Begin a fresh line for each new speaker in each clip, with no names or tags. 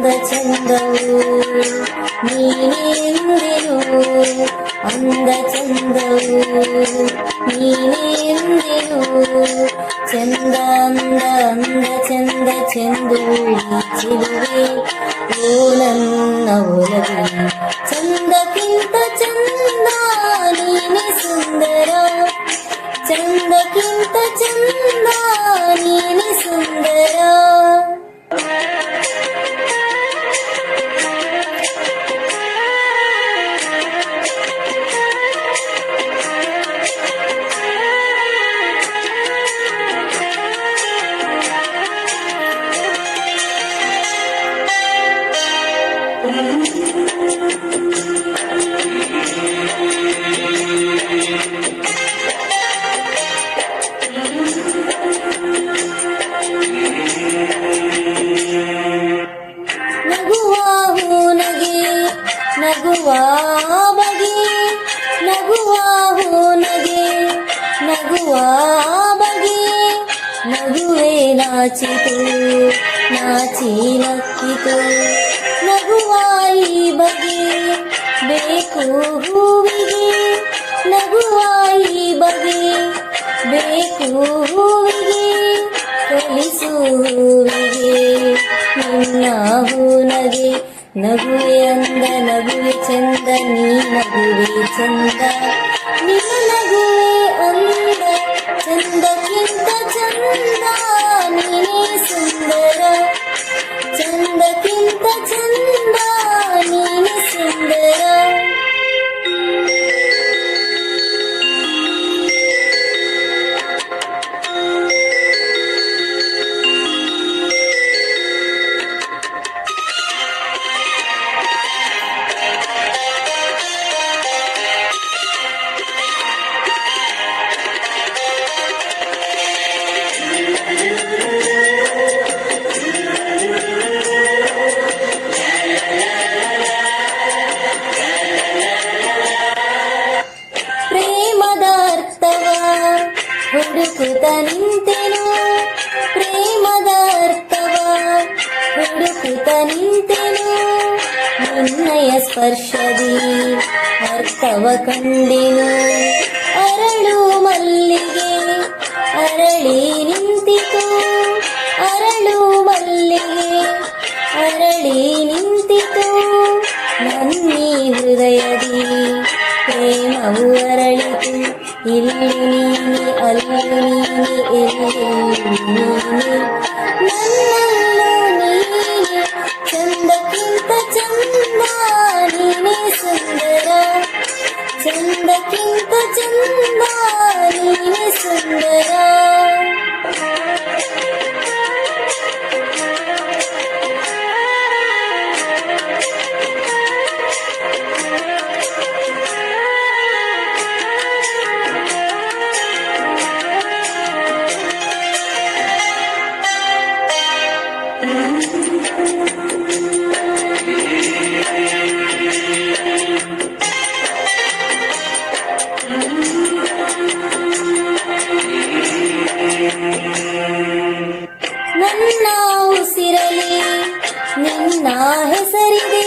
ಅಂದ ಚಂದವು ನೀನೆಂದೆನು ಅಂದ ಚಂದವು ನೀನೆಂದೆನು ಚಂದ ಅಂದ ಅಂದ ಚಂದ ಚೆಂದು ಚೆಲುವೆ ಓ ನನ್ನ ಒಲವೆ ಚಂದಕ್ಕಿಂತ ಚಂದ ಬಗೆ ನಗುವ ಹೂನಗೆ ನಗುವ ಬಗೆ ನಗುವೆ ನಾಚಿತು ನಾಚಿ ನಕ್ಕಿತು ನಗುವ ಈ ಬಗೆ, ಬೇಕು ಹೂವಿಗೆ ನಗುವ ಈ ಬಗೆ, ಬೇಕು ಹೂವಿಗೆ, ಕಲಿಸು ಹೂವಿಗೆ, ನಿನ್ನ ಹೂನಗೆ ನಗುವೆ ನಗುವೆ ಚಂದ ನೀ ನಗುವೆ ಚಂದ ನಿನ್ನ ನಗುವೆ ಅಂದ ಚಂದಕ್ಕಿಂತ ಚಂದ ಹುಡುಕುತ್ತ ನಿಂತೆನು ಪ್ರೇಮದ ಅರ್ಥವ ಹುಡುಕುತ್ತ ನಿಂತೆನು ನಿನ್ನಯ ಸ್ಪರ್ಶದಿ ಅರ್ಥವ ಕಂಡೆನು ಅರಳು ಮಲ್ಲಿಗೆ ಅರಳಿ ನಿಂತಿತು ಅರಳು ಮಲ್ಲಿಗೆ ಅರಳಿ ನಿಂತಿತು ನನ್ನಿ ಹೃದಯದಿ ಪ್ರೇಮವು ಅರಳಿತು ഇല്ലിനി അല്ലിനി നന്നല്ലോ നീനി ചന്തക്കിന്ത ചന്ദാനിനി സുന്ദര ചന്തക്കിന്ത ചന്ദാനിനി സുന്ദര ನನ್ನ ಉಸಿರಲಿ ನಿನ್ನ ಹೆಸರಿದೆ.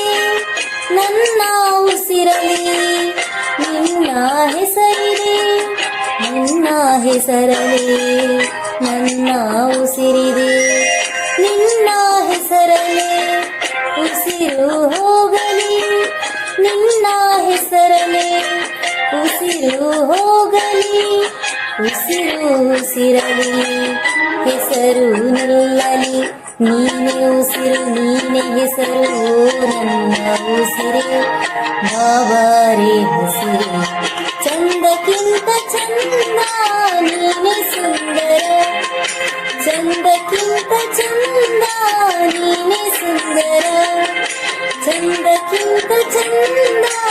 ನನ್ನ ಉಸಿರಲಿ ನಿನ್ನ ಹೆಸರಿದೆ. ನಿನ್ನ ಹೆಸರಲಿ ನನ್ನ ಉಸಿರಿದೆ. ನಿನ್ನ ಹೆಸರಲಿ ಉಸಿರು ಹೋಗಲಿ. ನಿನ್ನ ಹೆಸರಲಿ ಉಸಿರು ಹೋಗಲಿ. ಉಸಿರು ಉಸಿರಲಿ, ಹೆಸರು ನಿಲ್ಲಲಿ. ನೀನೆ ಉಸಿರು, ನೀನೆ ಹೆಸರು, ನನ್ನ ಉಸಿರು. ಬಾಬಾರಿ ಹಸಿರು the tender.